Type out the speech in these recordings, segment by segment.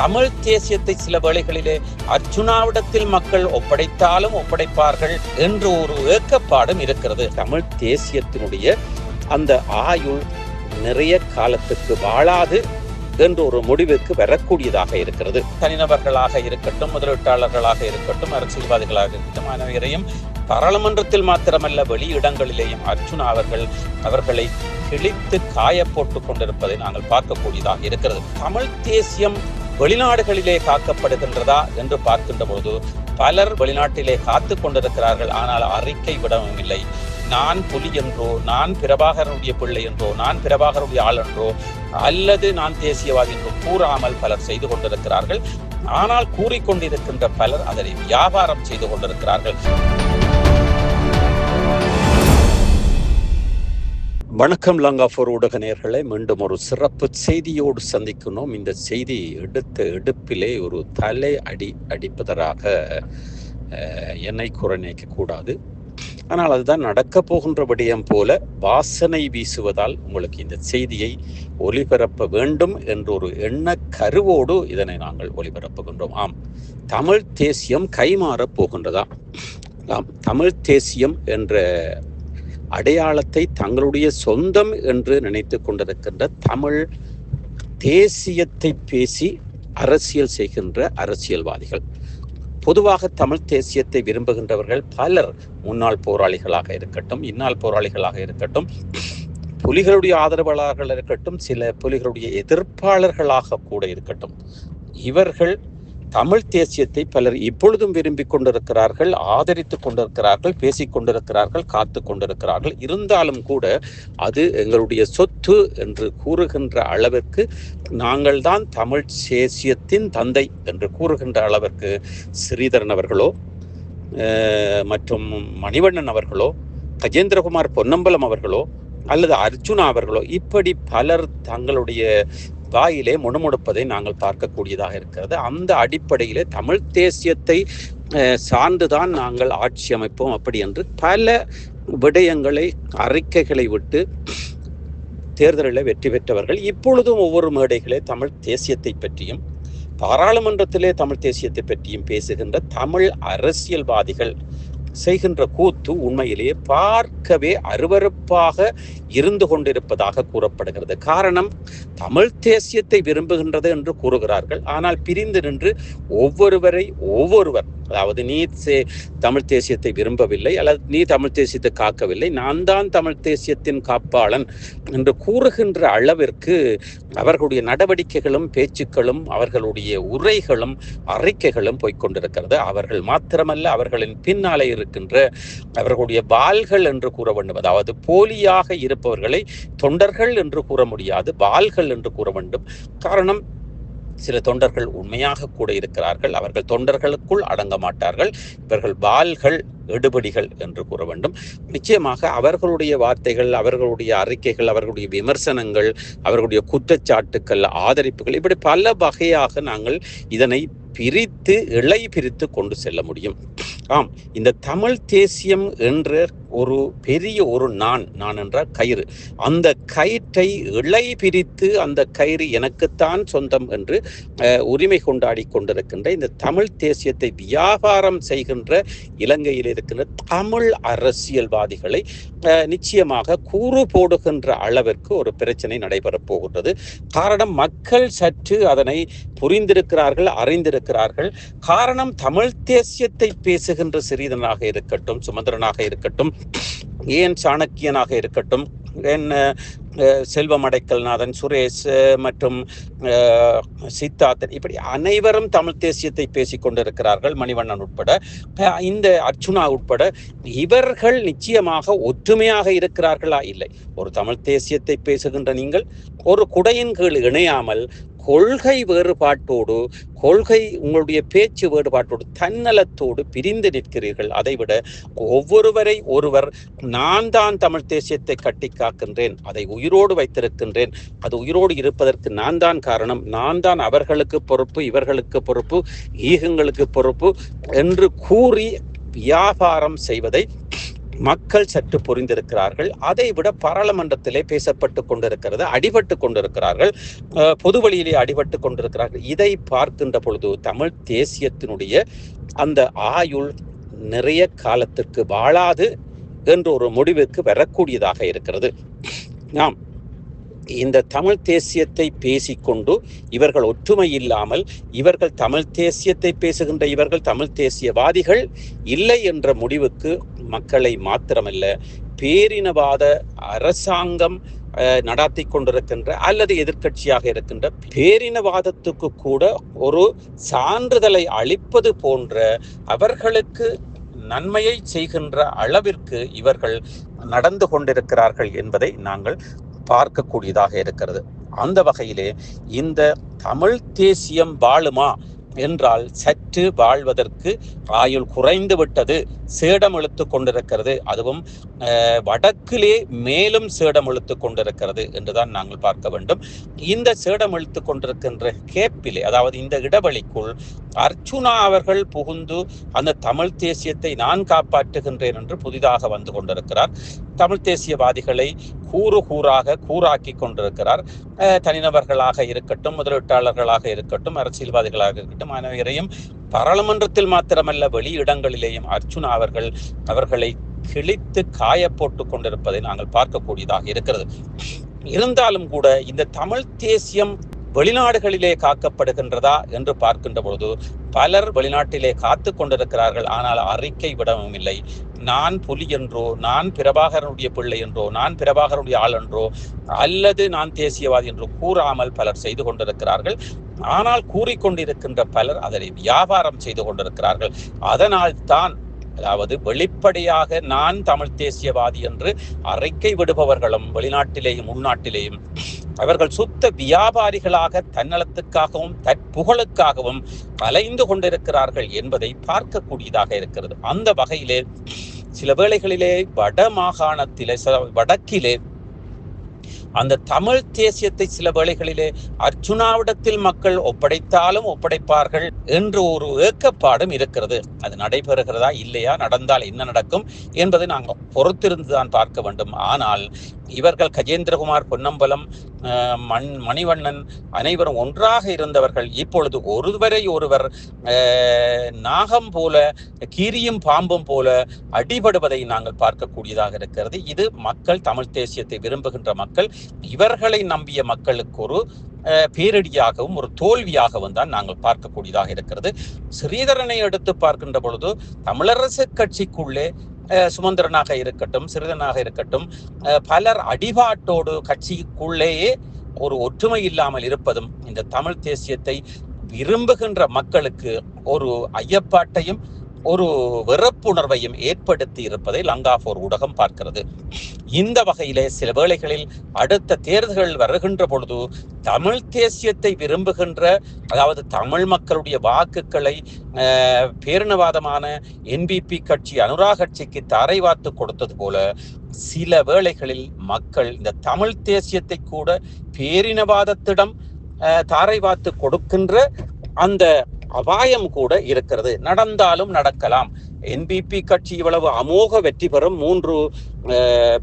தமிழ் தேசியத்தை சில வேளைகளிலே அர்ஜுனாவிடத்தில் மக்கள் ஒப்படைத்தாலும் ஒப்படைப்பார்கள் என்று ஒரு ஏக்கப்பாடும் இருக்கிறது. தமிழ் தேசியத்தினுடைய அந்த ஆயுள் நிறைய காலத்துக்கு வாழாது என்ற ஒரு முடிவுக்கு வரக்கூடியதாக இருக்கிறது. தனிநபர்களாக இருக்கட்டும் முதலீட்டாளர்களாக இருக்கட்டும் அரசியல்வாதிகளாக இருக்கட்டும் அனைவரையும் பாராளுமன்றத்தில் மாத்திரமல்ல வெளியிடங்களிலேயும் அர்ஜுனா அவர்கள் அவர்களை கிழித்து காய போட்டுக் கொண்டிருப்பதை நாங்கள் பார்க்கக்கூடியதாக இருக்கிறது. தமிழ் தேசியம் வெளிநாடுகளிலே காக்கப்படுகின்றதா என்று பார்க்கின்ற போது பலர் வெளிநாட்டிலே காத்து கொண்டிருக்கிறார்கள். ஆனால் அறிக்கை விடவும் இல்லை. நான் புலி என்றோ நான் பிரபாகரனுடைய பிள்ளை என்றோ நான் பிரபாகருடைய ஆள் என்றோ அல்லது நான் தேசியவாதி என்றோ கூறாமல் பலர் செய்து கொண்டிருக்கிறார்கள். ஆனால் கூறிக்கொண்டிருக்கின்ற பலர் அதனை வியாபாரம் செய்து கொண்டிருக்கிறார்கள். வணக்கம் லங்காஃபோர் ஊடக நேர்களை மீண்டும் ஒரு சிறப்பு செய்தியோடு சந்திக்கணும் இந்த செய்தி எடுத்த எடுப்பிலே ஒரு தலை அடி அடிப்பதராக என்னை குறை கூடாது ஆனால் அதுதான் நடக்க போகின்ற விடயம் போல வாசனை வீசுவதால் உங்களுக்கு இந்த செய்தியை ஒளிபரப்ப வேண்டும் என்ற ஒரு எண்ண கருவோடு இதனை நாங்கள் ஒளிபரப்புகின்றோம் ஆம் தமிழ் தேசியம் கைமாறப் போகின்றதா? ஆம் தமிழ் தேசியம் என்ற அடையாளத்தை தங்களுடைய சொந்தம் என்று நினைத்து கொண்டிருக்கின்ற தமிழ் தேசியத்தை பேசி அரசியல் செய்கின்ற அரசியல்வாதிகள். பொதுவாக தமிழ் தேசியத்தை விரும்புகின்றவர்கள் பலர் முன்னாள் போராளிகளாக இருக்கட்டும் இந்நாள் போராளிகளாக இருக்கட்டும் புலிகளுடைய ஆதரவாளர்கள் இருக்கட்டும் சில புலிகளுடைய எதிர்ப்பாளர்களாக கூட இருக்கட்டும். இவர்கள் தமிழ் தேசியத்தை பலர் இப்பொழுதும் விரும்பி கொண்டிருக்கிறார்கள் ஆதரித்து கொண்டிருக்கிறார்கள் பேசிக் கொண்டிருக்கிறார்கள் காத்து கொண்டிருக்கிறார்கள். இருந்தாலும் கூட அது எங்களுடைய சொத்து என்று கூறுகின்ற அளவிற்கு நாங்கள் தான் தமிழ் தேசியத்தின் தந்தை என்று கூறுகின்ற அளவிற்கு ஸ்ரீதரன் அவர்களோ மற்றும் மணிவண்ணன் அவர்களோ கஜேந்திரகுமார் பொன்னம்பலம் அவர்களோ அல்லது அர்ஜுனா அவர்களோ இப்படி பலர் தங்களுடைய வாயிலே முணுமுணுப்பதை நாங்கள் பார்க்கக்கூடியதாக இருக்கிறது. அந்த அடிப்படையிலே தமிழ் தேசியத்தை சார்ந்துதான் நாங்கள் ஆட்சி அமைப்போம் அப்படி என்று பல விடயங்களை அறிக்கைகளை விட்டு தேர்தலில் வெற்றி பெற்றவர்கள் இப்பொழுதும் ஒவ்வொரு மேடைகளே தமிழ் தேசியத்தை பற்றியும் பாராளுமன்றத்திலே தமிழ் தேசியத்தை பற்றியும் பேசுகின்ற தமிழ் அரசியல்வாதிகள் செய்கின்ற கூத்து உண்மையிலேயே பார்க்கவே அருவருப்பாக இருந்து கொண்டிருப்பதாக கூறப்படுகிறது. காரணம் தமிழ் தேசியத்தை விரும்புகின்றது என்று கூறுகிறார்கள். ஆனால் பிரிந்து நின்று ஒவ்வொருவரை ஒவ்வொருவர் அதாவது நீ தமிழ் தேசியத்தை விரும்பவில்லை அல்லது நீ தமிழ் தேசியத்தை காக்கவில்லை நான் தான் தமிழ் தேசியத்தின் காப்பாளன் என்று கூறுகின்ற அளவிற்கு அவர்களுடைய நடவடிக்கைகளும் பேச்சுக்களும் அவர்களுடைய உரைகளும் அறிக்கைகளும் போய்க்கொண்டிருக்கிறது. அவர்கள் மாத்திரமல்ல அவர்களின் பின்னாலே இருக்கின்ற அவர்களுடைய வாள்கள் என்று கூற வேண்டும். அதாவது போலியாக இரு இருப்பவர்களை தொண்டர்கள் என்று கூற முடியாது வாள்கள் என்று கூற வேண்டும். காரணம் சில தொண்டர்கள் உண்மையாக கூட இருக்கிறார்கள். அவர்கள் தொண்டர்களுக்குள் அடங்க மாட்டார்கள். இவர்கள் வாள்கள் எடுபடிகள் என்று கூற வேண்டும். நிச்சயமாக அவர்களுடைய வார்த்தைகள் அவர்களுடைய அறிக்கைகள் அவர்களுடைய விமர்சனங்கள் அவர்களுடைய குற்றச்சாட்டுக்கள் ஆதரிப்புகள் இப்படி பல வகையாக நாங்கள் இதனை பிரித்து இழை பிரித்து கொண்டு செல்ல முடியும். ஆம் இந்த தமிழ் தேசியம் என்ற ஒரு பெரிய ஒரு நான் நான் என்றால் கயிறு. அந்த கயிற்றை இழை பிரித்து அந்த கயிறு எனக்குத்தான் சொந்தம் என்று உரிமை கொண்டாடி கொண்டிருக்கின்ற இந்த தமிழ் தேசியத்தை வியாபாரம் செய்கின்ற இலங்கையில் இருக்கின்ற தமிழ் அரசியல்வாதிகளை நிச்சயமாக கூறு போடுகின்ற அளவிற்கு ஒரு பிரச்சனை நடைபெறப் போகின்றது. காரணம் மக்கள் சற்று அதனை புரிந்திருக்கிறார்கள் அறிந்திருக்கிறார்கள். காரணம் தமிழ் தேசியத்தை பேசுகின்ற சிறிதனாக இருக்கட்டும் சுமந்திரனாக இருக்கட்டும் ஏன் சாணக்கியனாக இருக்கட்டும் ஏன் செல்வமடைக்கல்நாதன் செல்வம் அடைக்கல்நாதன் சுரேஷ் மற்றும் சித்தார்த்தன் இப்படி அனைவரும் தமிழ் தேசியத்தை பேசிக் கொண்டிருக்கிறார்கள் மணிவண்ணன் உட்பட இந்த அர்ச்சுனா உட்பட இவர்கள் நிச்சயமாக ஒற்றுமையாக இருக்கிறார்களா? இல்லை. ஒரு தமிழ் தேசியத்தை பேசுகின்ற நீங்கள் ஒரு குடையின் கீழ் இணையாமல் கொள்கை வேறுபாட்டோடு கொள்கை உங்களுடைய பேச்சு வேறுபாட்டோடு தன்னலத்தோடு பிரிந்து நிற்கிறீர்கள். அதைவிட ஒவ்வொருவரை ஒருவர் நான் தான் தமிழ் தேசியத்தை கட்டி காக்கின்றேன் அதை உயிரோடு வைத்திருக்கின்றேன் அது உயிரோடு இருப்பதற்கு நான் தான் காரணம் நான் தான் அவர்களுக்கு பொறுப்பு இவர்களுக்கு பொறுப்பு ஈகங்களுக்கு பொறுப்பு என்று கூறி வியாபாரம் செய்வதை மக்கள் சற்று புரிந்திருக்கிறார்கள். அதை விட பாராளுமன்றத்திலே பேசப்பட்டு கொண்டிருக்கிறது அடிபட்டு கொண்டிருக்கிறார்கள். பொது வழியிலே அடிபட்டு கொண்டிருக்கிறார்கள். இதை பார்க்கின்ற பொழுது தமிழ் தேசியத்தினுடைய அந்த ஆயுள் நிறைய காலத்திற்கு வாழாது என்ற ஒரு முடிவுக்கு வரக்கூடியதாக இருக்கிறது. நாம் இந்த தமிழ் தேசியத்தை பேசிக்கொண்டு இவர்கள் ஒற்றுமை இல்லாமல் இவர்கள் தமிழ் தேசியத்தை பேசுகின்ற இவர்கள் தமிழ் தேசியவாதிகள் இல்லை என்ற முடிவுக்கு மக்களை மாத்திரமல்ல பேரினவாத அரசாங்கம் நடாத்தி கொண்டிருக்கின்ற அல்லது எதிர்கட்சியாக இருக்கின்ற பேரினவாதத்துக்கு கூட ஒரு சான்றிதழை அளிப்பது போன்ற அவர்களுக்கு நன்மையை செய்கின்ற அளவிற்கு இவர்கள் நடந்து கொண்டிருக்கிறார்கள் என்பதை நாங்கள் பார்க்கக்கூடியதாக இருக்கிறது. அந்த வகையிலே இந்த தமிழ் தேசியம் வாழுமா என்றால் சற்று வாழ்வதற்கு ஆயுள் குறைந்து விட்டது சேடம் இழுத்து கொண்டிருக்கிறது. அதுவும் வடக்கிலே மேலும் சேடம் இழுத்து கொண்டிருக்கிறது என்றுதான் நாங்கள் பார்க்க வேண்டும். இந்த சேடம் இழுத்து கொண்டிருக்கின்ற கேப்பிலே அதாவது இந்த இடைவெளிக்குள் அர்ச்சுனா அவர்கள் புகுந்து அந்த தமிழ் தேசியத்தை நான் காப்பாற்றுகின்றேன் என்று புதிதாக வந்து கொண்டிருக்கிறார். தமிழ் தேசியவாதிகளை கூறு கூறாக கூறாக்கி கொண்டிருக்கிறார். தனிநபர்களாக இருக்கட்டும் முதலீட்டாளர்களாக இருக்கட்டும் அரசியல்வாதிகளாக இருக்கட்டும் அனைவரையும் பாராளுமன்றத்தில் மாத்திரமல்ல வெளியிடங்களிலேயும் அர்ஜுன் அவர்கள் அவர்களை கிழித்து காய போட்டு கொண்டிருப்பதை நாங்கள் பார்க்கக்கூடியதாக இருக்கிறது. இருந்தாலும் கூட இந்த தமிழ் தேசியம் வெளிநாடுகளிலே காக்கப்படுகின்றதா என்று பார்க்கின்ற பொழுது பலர் வெளிநாட்டிலே காத்து கொண்டிருக்கிறார்கள். ஆனால் அறிக்கை விடவும் இல்லை. நான் புலி என்றோ நான் பிரபாகரனுடைய பிள்ளை என்றோ நான் பிரபாகரனுடைய ஆள் என்றோ அல்லது நான் தேசியவாதி என்றோ கூறாமல் பலர் செய்து கொண்டிருக்கிறார்கள். ஆனால் கூறிக்கொண்டிருக்கின்ற பலர் அதனை வியாபாரம் செய்து கொண்டிருக்கிறார்கள். அதனால் தான் அதாவது வெளிப்படையாக நான் தமிழ் தேசியவாதி என்று அறிக்கை விடுபவர்களும் வெளிநாட்டிலேயும் உள்நாட்டிலேயும் அவர்கள் சுத்த வியாபாரிகளாக தன்னலத்துக்காகவும் தற்புகழுக்காகவும் கலைந்து கொண்டிருக்கிறார்கள் என்பதை பார்க்கக்கூடியதாக இருக்கிறது. அந்த வகையிலே சில வேளைகளிலே வட மாகாணத்திலே வடக்கிலே அந்த தமிழ் தேசியத்தை சில வேளைகளிலே அர்ஜுனாவிடத்தில் மக்கள் ஒப்படைத்தாலும் ஒப்படைப்பார்கள் என்று ஒரு ஏக்கப்பாடும் இருக்கிறது. அது நடைபெறுகிறதா இல்லையா நடந்தால் என்ன நடக்கும் என்பதை நாங்கள் பொறுத்திருந்துதான் பார்க்க வேண்டும். ஆனால் இவர்கள் கஜேந்திரகுமார் பொன்னம்பலம் மண் மணிவண்ணன் அனைவரும் ஒன்றாக இருந்தவர்கள். இப்பொழுது ஒருவரை ஒருவர் நாகம் போல கீரியும் பாம்பும் போல அடிபடுவதை நாங்கள் பார்க்கக்கூடியதாக இருக்கிறது. இது மக்கள் தமிழ் தேசியத்தை விரும்புகின்ற மக்கள் இவர்களை நம்பிய மக்களுக்கு ஒரு பேரடியாகவும் ஒரு தோல்வியாகவும் தான் நாங்கள் பார்க்கக்கூடியதாக இருக்கிறது. ஸ்ரீதரனை எடுத்து பார்க்கின்ற பொழுது தமிழரசு கட்சிக்குள்ளே சுமந்திரனாக இருக்கட்டும் சிறிதனாக இருக்கட்டும் பலர் அடிபாட்டோடு கட்சிக்குள்ளேயே ஒரு ஒற்றுமை இல்லாமல் இருப்பதும் இந்த தமிழ் தேசியத்தை விரும்புகின்ற மக்களுக்கு ஒரு ஐயப்பாட்டையும் ஒரு வெறுப்புணர்வையும் ஏற்படுத்தி இருப்பதை லங்காபோர் ஊடகம் பார்க்கிறது. இந்த வகையிலே சில வேளைகளில் அடுத்த தேர்தல்கள் வருகின்ற பொழுது தமிழ் தேசியத்தை விரும்புகின்ற அதாவது தமிழ் மக்களுடைய வாக்குகளை பேரினவாதமான என்பிபி கட்சி அனுரா கட்சிக்கு தரை வார்த்து கொடுத்தது போல சில வேளைகளில் மக்கள் இந்த தமிழ் தேசியத்தை கூட பேரினவாதத்திடம் தாரைவாத்து கொடுக்கின்ற அந்த அபாயம் கூட இருக்கிறது. நடந்தாலும் நடக்கலாம். என்பிபி கட்சி இவ்வளவு அமோக வெற்றி பெறும் மூன்று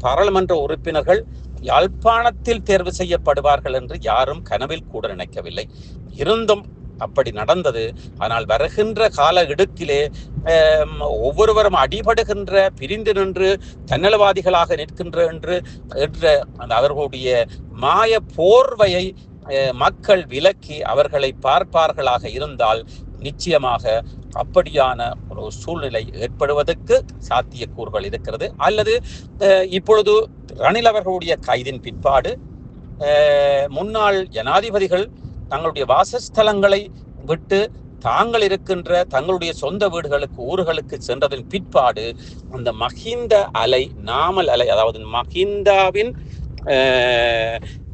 பாராளுமன்ற உறுப்பினர்கள் யாழ்ப்பாணத்தில் தேர்வு செய்யப்படுவார்கள் என்று யாரும் கனவில் கூட நினைக்கவில்லை. இருந்தும் அப்படி நடந்தது. ஆனால் வருகின்ற கால இடுக்கிலே ஒவ்வொருவரும் அடிபடுகின்ற பிரிந்து நின்று தன்னலவாதிகளாக நிற்கின்ற என்று என்ற அவர்களுடைய மாய போர்வையை மக்கள் விலக்கி அவர்களை பார்ப்பார்களாக இருந்தால் நிச்சயமாக அப்படியான ஒரு சூழ்நிலை ஏற்படுவதற்கு சாத்தியக்கூறுகள் இருக்கிறது. அல்லது இப்பொழுது ரணில் அவர்களுடைய கைதின் பிற்பாடு முன்னாள் ஜனாதிபதிகள் தங்களுடைய வாசஸ்தலங்களை விட்டு தாங்கள் இருக்கின்ற தங்களுடைய சொந்த வீடுகளுக்கு ஊர்களுக்கு சென்றதன் பிற்பாடு அந்த மஹிந்த அலை நாமல் அலை அதாவது மஹிந்தாவின்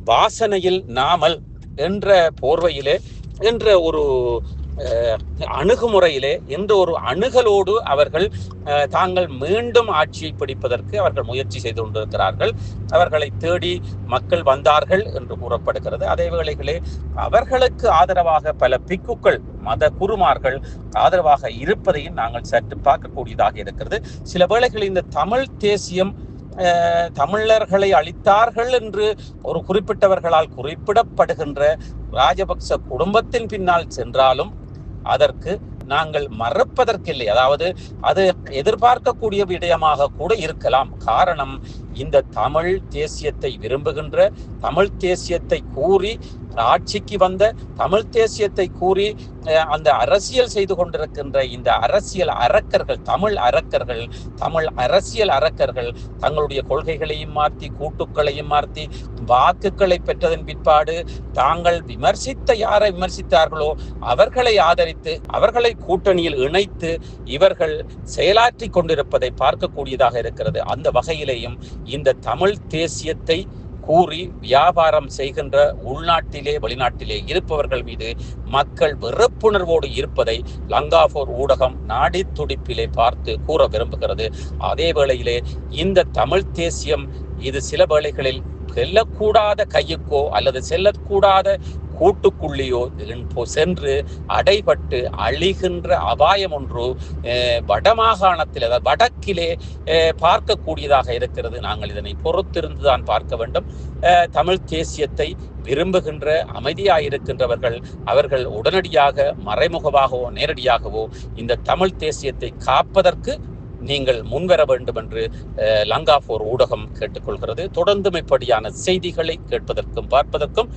வாசனையில் நாமல் என்ற போர்வையிலே என்ற ஒரு அணுகுமுறையிலே எந்த ஒரு அணுகலோடு அவர்கள் தாங்கள் மீண்டும் ஆட்சியை பிடிப்பதற்கு அவர்கள் முயற்சி செய்து கொண்டிருக்கிறார்கள். அவர்களை தேடி மக்கள் வந்தார்கள் என்று கூறப்படுகிறது. அதே வேளைகளே அவர்களுக்கு ஆதரவாக பல பிக்குக்கள் மத குருமார்கள் ஆதரவாக இருப்பதையும் நாங்கள் சற்று பார்க்கக்கூடியதாக இருக்கிறது. சில வேளைகளில் இந்த தமிழ் தேசியம் தமிழர்களை அளித்தார்கள் என்று ஒரு குறிப்பிட்டவர்களால் குறிப்பிடப்படுகின்ற ராஜபக்ச குடும்பத்தின் பின்னால் சென்றாலும் அதற்கு நாங்கள் மறுப்பதற்கில்லை. அதாவது அது எதிர்பார்க்கக்கூடிய விடயமாக கூட இருக்கலாம். காரணம் இந்த தமிழ் தேசியத்தை விரும்புகின்ற தமிழ் தேசியத்தை கூறி ஆட்சிக்கு வந்த தமிழ் தேசியத்தை கூறி அந்த அரசியல் செய்து கொண்டிருக்கின்ற இந்த அரசியல் அரக்கர்கள் தமிழ் அரக்கர்கள் தமிழ் அரசியல் அரக்கர்கள் தங்களுடைய கொள்கைகளையும் மாற்றி கூட்டுக்களையும் மாற்றி வாக்குகளை பெற்றதன் பிற்பாடு தாங்கள் விமர்சித்த யாரை விமர்சித்தார்களோ அவர்களை ஆதரித்து அவர்களை கூட்டணியில் இணைத்து இவர்கள் செயலாற்றி கொண்டிருப்பதை பார்க்கக்கூடியதாக இருக்கிறது. அந்த வகையிலேயும் இந்த தமிழ் தேசியத்தை கூறி வியாபாரம் செய்கின்ற உள்நாட்டிலே வெளிநாட்டிலே இருப்பவர்கள் மீது மக்கள் வெறுப்புணர்வோடு இருப்பதை லங்காபோர் ஊடகம் நாடி துடிப்பிலே பார்த்து கூற விரும்புகிறது. அதே வேளையிலே இந்த தமிழ் தேசியம் இது சில வேளைகளில் செல்லக்கூடாத கையுக்கோ அல்லது செல்லக்கூடாத கூட்டுக்குள்ளேயோ சென்று அடைபட்டு அழிகின்ற அபாயம் ஒன்று வடமாகாணத்தில் அதாவது வடக்கிலே பார்க்கக்கூடியதாக இருக்கிறது. நாங்கள் இதனை பொறுத்திருந்து தான் பார்க்க வேண்டும். தமிழ் தேசியத்தை விரும்புகின்ற அமைதியாயிருக்கின்றவர்கள் அவர்கள் உடனடியாக மறைமுகமாகவோ நேரடியாகவோ இந்த தமிழ் தேசியத்தை காப்பதற்கு நீங்கள் முன்வர வேண்டும் என்று லங்காபோர் ஊடகம் கேட்டுக்கொள்கிறது. தொடர்ந்து இப்படியான செய்திகளை கேட்பதற்கும் பார்ப்பதற்கும்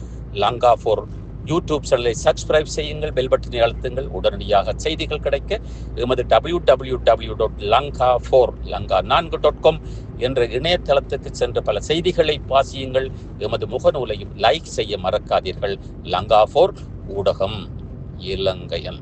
லங்கா ஃபோர் யூடியூப் சேனலை சப்ஸ்கிரைப் செய்யுங்கள் பெல் பட்டனை அழுத்துங்கள். உடனடியாக செய்திகள் கிடைக்க எமது W W W dot Lanka four Lanka நான்கு டாட் காம் என்ற இணையதளத்துக்கு சென்று பல செய்திகளை வாசியுங்கள். எமது முகநூலையும் லைக் செய்ய மறக்காதீர்கள். லங்கா ஃபோர் ஊடகம் இலங்கையன்.